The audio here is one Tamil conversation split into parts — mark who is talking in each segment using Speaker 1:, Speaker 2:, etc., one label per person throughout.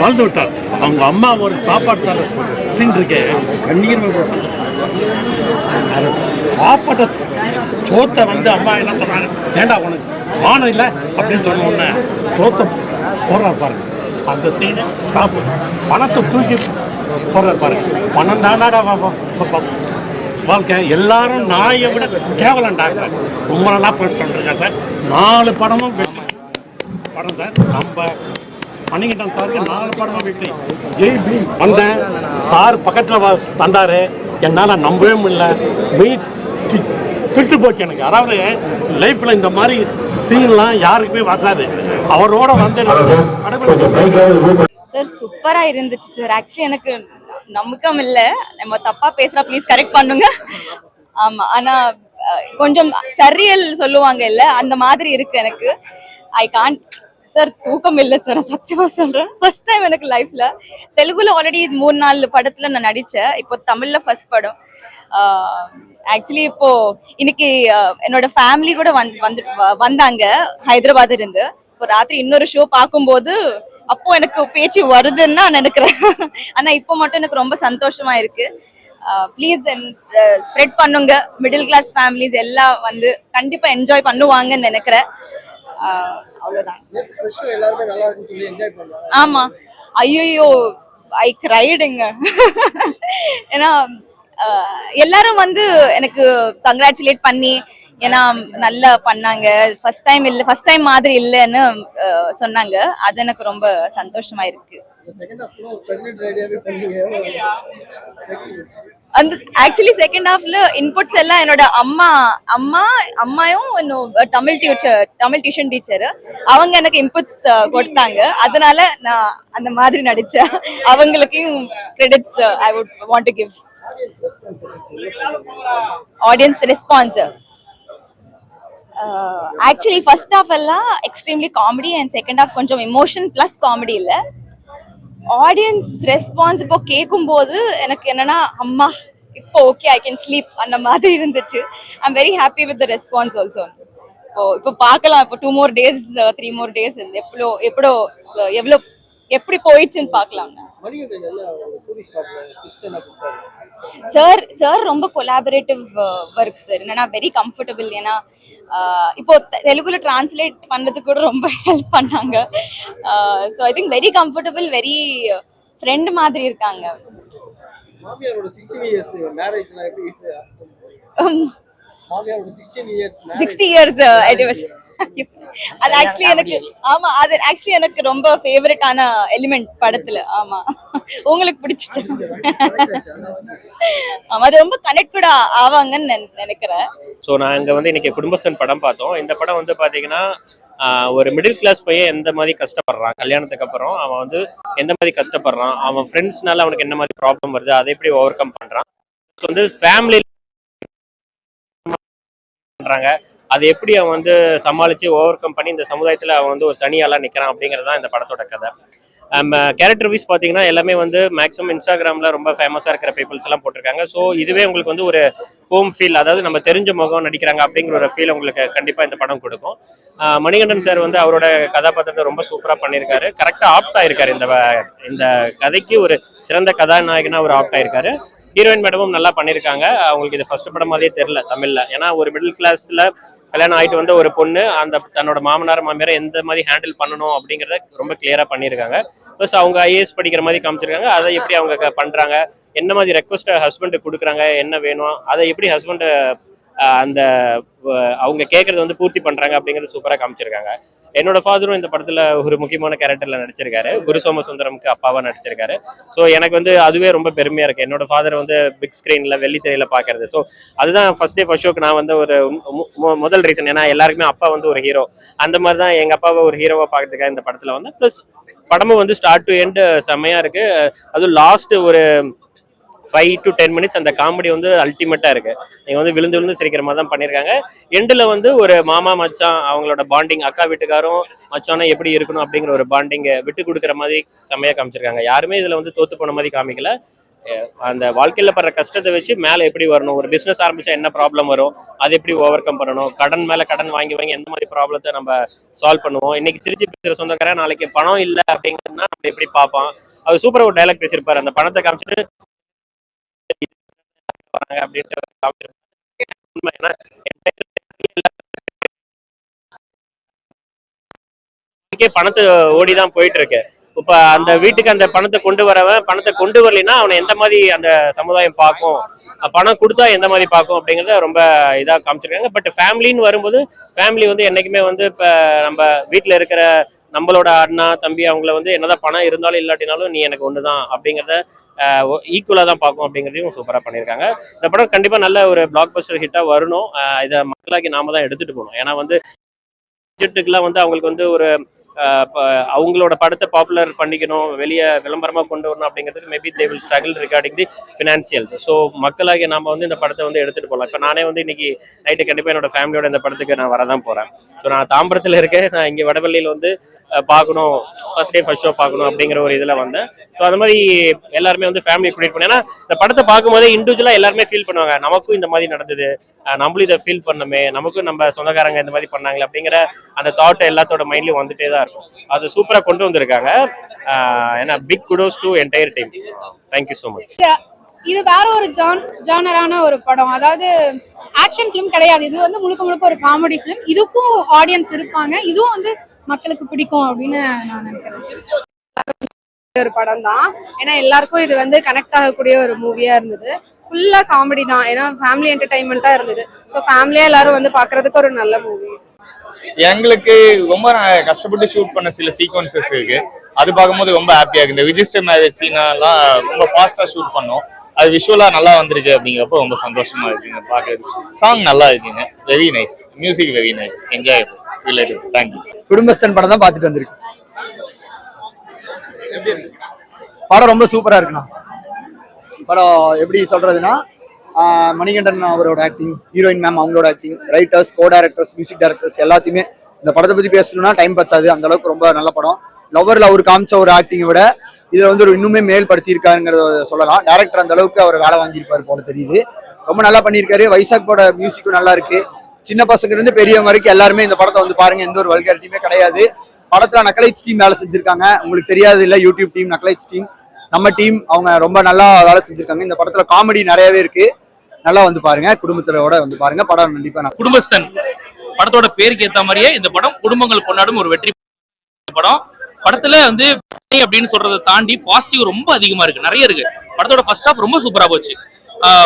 Speaker 1: வாழ்ந்து விட்டார் அவங்க அம்மா ஒரு சாப்பாடு தர இருக்கே கண்ணீர் அது சாப்பாட்டை சோத்தை வந்து அம்மா என்ன பண்ணாங்க ஏண்டா உனக்கு வானம் இல்லை? அப்படின்னு சொன்ன உடனே சோத்தை போடுறார் பாருங்க. அந்த சீனு சாப்பு பணத்தை தூக்கி போடுறார் பாருங்க. பணம் தானாடா வாழ்க்கை எல்லாரும் நாயை விட கேவலண்டாங்க ரொம்ப நல்லா போய் சார். நாலு படமும் படம் சார் நம்ம மணிகண்டன் சாருக்கு நாலு படமும் வெற்றி ஜெய் பீம் வந்தேன். சார் பக்கத்தில் வந்தாரு என்னால் நம்பவே முடியல. மெய் தி- திருட்டு போச்சு எனக்கு. அதாவது லைஃப்பில் இந்த மாதிரி சீன்லாம் யாருக்குமே வராது. அவரோட வந்து
Speaker 2: சார். சூப்பரா இருந்துச்சு சார் ஆக்சுவலி எனக்கு நம்பிக்கம் இல்ல. நம்ம தப்பா பேசுறா ப்ளீஸ் கரெக்ட் பண்ணுங்க. ஆமா ஆனா அஹ், கொஞ்சம் சரியல் சொல்லுவாங்க இல்ல அந்த மாதிரி இருக்கு எனக்கு. ஐ காண்ட் சார் தூக்கம் இல்லை சார் சத்தியமா சொல்றேன். ஃபர்ஸ்ட் டைம் எனக்கு லைஃப்ல தெலுங்குல ஆல்ரெடி மூணு நாலு படத்துல நான் நடிச்சேன். இப்போ தமிழ்ல ஃபர்ஸ்ட் படம். ஆக்சுவலி இப்போ இன்னைக்கு என்னோட ஃபேமிலி கூட வந்து வந்து வ- வந்தாங்க ஹைதராபாத் இருந்து இப்போ ராத்திரி இன்னொரு ஷோ பார்க்கும்போது அப்போ எனக்கு பேச்சு வருதுன்னு நான் நினைக்கிறேன். ஆனா இப்போ மட்டும் எனக்கு ரொம்ப சந்தோஷமா இருக்கு. ப்ளீஸ் ஸ்ப்ரெட் பண்ணுங்க. மிடில் கிளாஸ் ஃபேமிலிஸ் எல்லாம் வந்து கண்டிப்பா என்ஜாய் பண்ணுவாங்கன்னு நினைக்கிறேன். ஆஹ் அவ்வளவுதான்.
Speaker 3: விஷயம் எல்லாருமே நல்லா இருக்குன்னு சொல்லி என்ஜாய் பண்ணுவாங்க.
Speaker 2: ஆமா. ஐயோ ஐ கிரைடுங்க ஏன்னா எல்லாரும் வந்து எனக்கு கங்க்ராச்சுலேட் பண்ணி ஏன்னா நல்லா பண்ணாங்க. ஃபர்ஸ்ட் டைம் இல்லை ஃபர்ஸ்ட் டைம் மாதிரி இல்லைன்னு சொன்னாங்க. அது எனக்கு ரொம்ப சந்தோஷமா இருக்கு. அந்த ஆக்சுவலி செகண்ட் ஹாஃப்ல இன்புட்ஸ் எல்லாம் என்னோட அம்மா அம்மா அம்மாயும் இன்னும் Tamil teacher Tamil tuition teacher அவங்க எனக்கு இன்புட்ஸ் கொடுத்தாங்க. அதனால நான் அந்த மாதிரி நடிச்சேன். அவங்களுக்கும் credits I would want to give
Speaker 3: audience response
Speaker 2: actually first half எல்லாம் extremely comedy and second half கொஞ்சம் எமோஷன் ப்ளஸ் காமெடி இல்லை ஆடியன்ஸ் ரெஸ்பான்ஸ் இப்போ கேட்கும்போது எனக்கு என்னன்னா அம்மா இப்போ ஓகே ஐ கேன் ஸ்லீப் அந்த மாதிரி இருந்துச்சு. I am very happy with the response also இப்போ இப்போ பார்க்கலாம். இப்போ two more days three more days எவ்வளோ எப்படோ எவ்வளோ எப்படி போயிடுச்சுன்னு பார்க்கலாம்.
Speaker 3: மணிகண்டன் என்ன சூரிஷ் பாட்டுல டிப்ஸ் என்ன கொடுத்தாரு
Speaker 2: சார் சார் ரொம்ப கொலாபரேட்டிவ் ஒர்க் சார் என்னன்னா வெரி கம்ஃபர்டபுள் ஏன்னா ஆஹ் இப்போ தெலுங்குல டிரான்ஸ்லேட் பண்ணதுக்கு கூட ரொம்ப ஹெல்ப் பண்ணாங்க. So I think very comfortable very friend மாதிரி இருக்காங்க. சிக்ஸ்டி இயர்ஸ் அது ஆக்சுவலி எனக்கு ஆமா அது ஆக்சுவலி எனக்கு ரொம்ப ஃபேவரட்டான எலிமெண்ட் படத்துல ஆமா. உங்களுக்கு பிடிச்சிச்சு? ஆமா அது ரொம்ப கனெக்ட் கூட ஆவாங்கன்னு நினை- நினைக்கிறேன்.
Speaker 4: ஸோ நான் இங்கே வந்து இன்னைக்கு குடும்பஸ்தன் படம் பார்த்தோம். இந்த படம் வந்து பார்த்தீங்கன்னா ஒரு மிடில் கிளாஸ் பையன் எந்த மாதிரி கஷ்டப்படுறான்? கல்யாணத்துக்கு அப்புறம் அவன் வந்து எந்த மாதிரி கஷ்டப்படுறான்? அவன் ஃப்ரெண்ட்ஸ்னால அவனுக்கு என்ன மாதிரி ப்ராப்ளம் வருது? அதை எப்படி ஓவர் கம் பண்ணுறான் ஸோ வந்து ஃபேமிலி பண்ணுறாங்க அது எப்படி அவன் வந்து சமாளிச்சு ஓவர் கம் பண்ணி இந்த சமுதாயத்தில் அவன் வந்து ஒரு தனியாலாம் நிற்கிறான் அப்படிங்கிறது தான் இந்த படத்தோட கதை. நம்ம கேரக்டர் வைஸ் பார்த்தீங்கன்னா எல்லாமே வந்து மேக்ஸிமம் இன்ஸ்டாகிராமில் ரொம்ப ஃபேமஸாக இருக்கிற பீப்புள்ஸ் எல்லாம் போட்டிருக்காங்க. ஸோ இதுவே உங்களுக்கு வந்து ஒரு ஹோம் ஃபீல் அதாவது நம்ம தெரிஞ்ச முகம் நடிக்கிறாங்க அப்படிங்கிற ஒரு ஃபீல் உங்களுக்கு கண்டிப்பாக இந்த படம் கொடுக்கும். ஆஹ் மணிகண்டன் சார் வந்து அவரோட கதாபாத்திரத்தை ரொம்ப சூப்பராக பண்ணியிருக்காரு. கரெக்டாக ஆப்ட் ஆயிருக்காரு. இந்த இந்த கதைக்கு ஒரு சிறந்த கதாநாயகனாக அவர் ஆப்ட் ஆயிருக்காரு. ஹீரோயின் மேடமும் நல்லா பண்ணியிருக்காங்க அவங்களுக்கு இது ஃபர்ஸ்ட் படம் மாதிரியே தெரில தமிழ்ல. ஏன்னா ஒரு மிடில் கிளாஸ்ல கல்யாணம் ஆயிட்டு வந்த ஒரு பொண்ணு அந்த தன்னோட மாமனார் மாமியாரை எந்த மாதிரி ஹேண்டில் பண்ணணும் அப்படிங்கிறத ரொம்ப கிளியரா பண்ணியிருக்காங்க ப்ளஸ் அவங்க ஐஏஎஸ் படிக்கிற மாதிரி காமிச்சிருக்காங்க. அதை எப்படி அவங்க பண்ணுறாங்க பண்றாங்க? என்ன மாதிரி ரெக்வஸ்ட்டை ஹஸ்பண்ட் கொடுக்குறாங்க? என்ன வேணும்? அதை எப்படி ஹஸ்பண்ட் அந்த அவங்க கேட்கறது வந்து பூர்த்தி பண்றாங்க அப்படிங்கறது சூப்பரா காமிச்சிருக்காங்க. என்னோட ஃபாதரும் இந்த படத்துல ஒரு முக்கியமான கேரக்டர்ல நடிச்சிருக்காரு. குரு சோமசுந்தரம்க்கு அப்பாவா நடிச்சிருக்காரு. ஸோ எனக்கு வந்து அதுவே ரொம்ப பெருமையா இருக்கு. என்னோட ஃபாதர் வந்து பிக் ஸ்கிரீன்ல வெள்ளித்திரையில பாக்குறது. ஸோ அதுதான் ஃபர்ஸ்ட் டே ஃபர்ஸ்ட் ஷோக்கு நான் வந்து ஒரு முதல் ரீசன் ஏன்னா எல்லாருக்குமே அப்பா வந்து ஒரு ஹீரோ அந்த மாதிரி தான் எங்க அப்பாவை ஒரு ஹீரோவா பாக்குறதுக்காக இந்த படத்துல வந்து. ப்ளஸ் படமும் வந்து ஸ்டார்ட் டு எண்ட் செம்மையா இருக்கு. அதுவும் லாஸ்ட் ஒரு ஃபைவ் டு டென் மினிட்ஸ் அந்த காமெடி வந்து அல்டிமேட்டா இருக்கு. நீங்கள் வந்து விழுந்து விழுந்து சிரிக்கிற மாதிரி தான் பண்ணியிருக்காங்க. எண்டில் வந்து ஒரு மாமா மச்சான் அவங்களோட பாண்டிங் அக்கா வீட்டுக்காரும் மச்சானா எப்படி இருக்கணும் அப்படிங்கிற ஒரு பாண்டிங்கை விட்டு கொடுக்குற மாதிரி செம்மையா காமிச்சிருக்காங்க. யாருமே இதுல வந்து தோத்து போன மாதிரி காமிக்கல. அந்த வாழ்க்கையில படுற கஷ்டத்தை வச்சு மேல எப்படி வரணும் ஒரு பிஸ்னஸ் ஆரம்பிச்சா என்ன ப்ராப்ளம் வரும் அது எப்படி ஓவர் கம் பண்ணணும் கடன் மேல கடன் வாங்கி வாங்கி எந்த மாதிரி ப்ராப்ளத்தை நம்ம சால்வ் பண்ணுவோம் இன்னைக்கு சிரிச்சு பேசுகிற சொந்தக்காரன் நாளைக்கு பணம் இல்லை அப்படிங்கிறதுனா நம்ம எப்படி பார்ப்பான். அவர் சூப்பராக ஒரு டைலாக் பேசியிருப்பார். அந்த பணத்தை காமிச்சிட்டு வராங்க அப்படின்றது உண்மை. ஏன்னா பணத்தை ஓடி தான் போயிட்டு இருக்கு. இப்ப அந்த வீட்டுக்கு அந்த பணத்தை கொண்டு வரவன் பணத்தை கொண்டு வரலைன்னா அவனை எந்த மாதிரி அந்த சமுதாயம் பார்க்கும்? பணம் கொடுத்தா எந்த மாதிரி பார்க்கும் அப்படிங்கறத ரொம்ப இதா காமிச்சிருக்காங்க. பட் ஃபேமிலின்னு வரும்போது ஃபேமிலி வந்து என்னைக்குமே வந்து இப்ப நம்ம வீட்டுல இருக்கிற நம்மளோட அண்ணா தம்பி அவங்கள வந்து என்னதான் பணம் இருந்தாலும் இல்லாட்டினாலும் நீ எனக்கு ஒண்ணுதான் அப்படிங்கறத ஈக்குவலா தான் பார்க்கும் அப்படிங்கறதையும் சூப்பரா பண்ணியிருக்காங்க. இந்த படம் கண்டிப்பா நல்ல ஒரு பிளாக் பஸ்டர் ஹிட்டா வரணும் இதை மக்களாக்கி நாம தான் எடுத்துட்டு போகணும். ஏன்னா வந்து பட்ஜெட்டுக்குலாம் வந்து அவங்களுக்கு வந்து ஒரு அவங்களோட படத்தை பாப்புலர் பண்ணிக்கணும் வெளியே விளம்பரமாக கொண்டு வரணும் அப்படிங்கிறதுக்கு maybe they will struggle regarding the financial so மக்களாகிய நாம் வந்து இந்த படத்தை வந்து எடுத்துகிட்டு போகலாம் இப்போ நானே வந்து இன்னைக்கு நைட்டு கண்டிப்பாக என்னோட ஃபேமிலியோட இந்த படத்துக்கு நான் வரதான் போகிறேன் ஸோ நான் தாம்பரத்தில் இருக்கேன். நான் இங்கே வடவள்ளியில் வந்து பார்க்கணும். ஃபர்ஸ்ட் டே ஃபர்ஸ்ட் ஷோ பார்க்கணும் அப்படிங்கிற ஒரு இதில் வந்தேன். ஸோ அந்த மாதிரி எல்லாருமே வந்து ஃபேமிலி கூட்டிகிட்டு போனேன் ஏன்னா இந்த படத்தை பார்க்கும்போதே இண்டிவிஜுவலாக எல்லாருமே ஃபீல் பண்ணுவாங்க. நமக்கும் இந்த மாதிரி நடந்தது. நம்மளும் இதை ஃபீல் பண்ணமே. நமக்கும் நம்ம சொந்தக்காரங்க இந்த மாதிரி பண்ணாங்களே அப்படிங்கிற அந்த தாட் எல்லாத்தோட மைண்ட்லேயும் வந்துட்டே தான் அது சூப்பரா கொண்டு வந்திருக்காங்க. ஏன்னா big kudos to entire team thank you so much
Speaker 5: இது வேற ஒரு ஜான் ஜானரான ஒரு படம். அதாவது ஆக்ஷன் ஃபிலிம் கிடையாது. இது வந்து முழுக்க முழுக்க ஒரு காமெடி ஃபிலிம் இதுக்கும் ஆடியன்ஸ் இருப்பாங்க. இதுவும் வந்து மக்களுக்கு பிடிக்கும் அப்படின்னு நான் நினைக்கிறேன்.
Speaker 6: ஒரு படம் தான் ஏன்னா எல்லாருக்கும் இது வந்து கனெக்ட் ஆகக்கூடிய ஒரு மூவியா இருந்தது. ஃபுல்லா காமெடி தான். ஏன்னா ஃபேமிலி என்டர்டைன்மெண்ட்டா இருந்தது. ஸோ ஃபேமிலியா எல்லாரும் வந்து பாக்குறதுக்கு ஒரு நல்ல மூவி
Speaker 7: எங்களுக்கு ரொம்ப நான் கஷ்டப்பட்டு ஷூட் பண்ண சில சீக்வன்சஸ் இருக்கு. அது பார்க்கும்போது ரொம்ப ஹாப்பியா இருக்கு. இந்த ரிஜிஸ்டர் மேரேஜ் சீனெல்லாம் ரொம்ப ஃபாஸ்டா ஷூட் பண்ணோம். அது விஷுவலா நல்லா வந்திருக்கு அப்படிங்கிறப்ப ரொம்ப சந்தோஷமா இருக்குங்க பார்க்கறது சாங் நல்லா இருக்குங்க. Very nice music very nice enjoy relative thank you
Speaker 8: Kudumbasthan படம் தான் பார்த்துட்டு வந்திருக்கு. படம் ரொம்ப சூப்பரா இருக்குண்ணா. படம் எப்படி சொல்றதுன்னா மணிகண்டன் அவரோட ஆக்டிங் ஹீரோயின் மேம் அவங்களோட acting writers co directors music directors எல்லாத்தையுமே இந்த படத்தை பற்றி பேசணும்னா டைம் பத்தாது. அந்த அளவுக்கு ரொம்ப நல்ல படம். லவ்வரில் அவர் காமிச்ச ஒரு ஆக்டிங்கை விட இதில் வந்து ஒரு இன்னுமே மேல்படுத்தியிருக்காருங்கிறத சொல்லலாம். டேரக்டர் அந்த அளவுக்கு அவர் வேலை வாங்கியிருப்பார் போல தெரியுது. ரொம்ப நல்லா பண்ணியிருக்காரு. வைசாக் போட மியூசிக்கும் நல்லா இருக்கு. சின்ன பசங்க இருந்து பெரியவங்க வரைக்கும் எல்லாருமே இந்த படத்தை வந்து பாருங்க. எந்த ஒரு வல்காரிட்டியுமே கிடையாது. படத்துல நக்கலைட்ஸ் டீம் வேலை செஞ்சிருக்காங்க. உங்களுக்கு தெரியாது இல்ல யூடியூப் டீம் நக்கலைட்ஸ் டீம் நம்ம டீம் அவங்க ரொம்ப நல்லா வேலை செஞ்சிருக்காங்க. இந்த படத்துல காமெடி நிறையவே இருக்கு. நல்லா வந்து பாருங்க குடும்பத்தோட வந்து பாருங்க. படம் கண்டிப்பா நான்
Speaker 9: குடும்பஸ்தன். படத்தோட பேருக்கு ஏத்த மாதிரியே இந்த படம் குடும்பங்கள் கொண்டாடும் ஒரு வெற்றி படம். படத்துல வந்து அப்படின்னு சொல்றதை தாண்டி பாசிட்டிவ் ரொம்ப அதிகமா இருக்கு. நிறைய இருக்கு. படத்தோட ஃபர்ஸ்ட் ஹாஃப் ரொம்ப சூப்பரா போச்சு.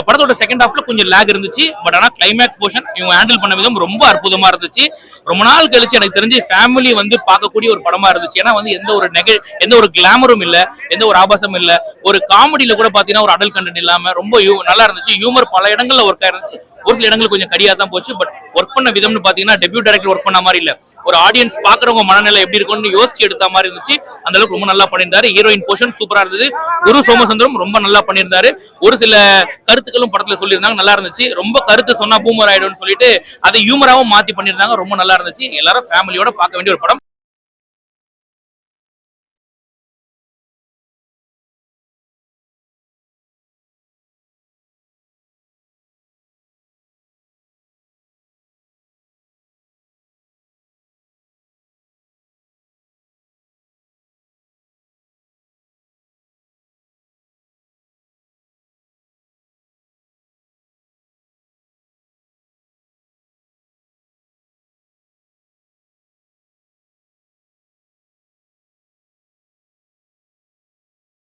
Speaker 9: படத்தோட செகண்ட் ஹாஃப்ல கொஞ்சம் லேக் இருந்துச்சு. பட் ஆனால் கிளைமேக்ஸ் போர்ஷன் இவங்க ஹேண்டில் பண்ண விதம் ரொம்ப அற்புதமா இருந்துச்சு. ரொம்ப நாள் கழிச்சு எனக்கு தெரிஞ்சு ஃபேமிலி வந்து பார்க்கக்கூடிய ஒரு படமா இருந்துச்சு. ஏன்னா வந்து எந்த ஒரு நெக எந்த ஒரு கிளாமரும் இல்லை எந்த ஒரு ஆபாசமும் இல்லை. ஒரு காமெடியில கூட பாத்தீங்கன்னா ஒரு அடல் கண்டென்ட் இல்லாம ரொம்ப நல்லா இருந்துச்சு. ஹியூமர் பல இடங்கள்ல ஒர்க் ஆயிருந்துச்சு. ஒரு சில இடங்கள் கொஞ்சம் கடியா தான் போச்சு. பட் ஒர்க் பண்ண விதம்னு பாத்தீங்கன்னா டெபியூ டைரக்டர் ஒர்க் பண்ண மாதிரி இல்ல. ஒரு ஆடியன்ஸ் பாக்குறவங்க மனநிலை எப்படி இருக்கும்னு யோசிச்சு எடுத்த மாதிரி இருந்துச்சு. அந்த அளவுக்கு ரொம்ப நல்லா பண்ணியிருந்தாரு. ஹீரோயின் போர்ஷன் சூப்பரா இருந்தது. குரு சோமசுந்தரம் ரொம்ப நல்லா பண்ணியிருந்தாரு. ஒரு சில கருத்துக்களும் படத்துல சொல்லியிருந்தாங்க. நல்லா இருந்துச்சு. ரொம்ப கருத்து சொன்னா பூமர் ஆயிடும்னு சொல்லிட்டு அதை ஹியூமராவும் மாத்தி பண்ணியிருந்தாங்க. ரொம்ப நல்லா இருந்துச்சு. எல்லாரும் ஃபேமிலியோட பார்க்க வேண்டிய ஒரு படம்.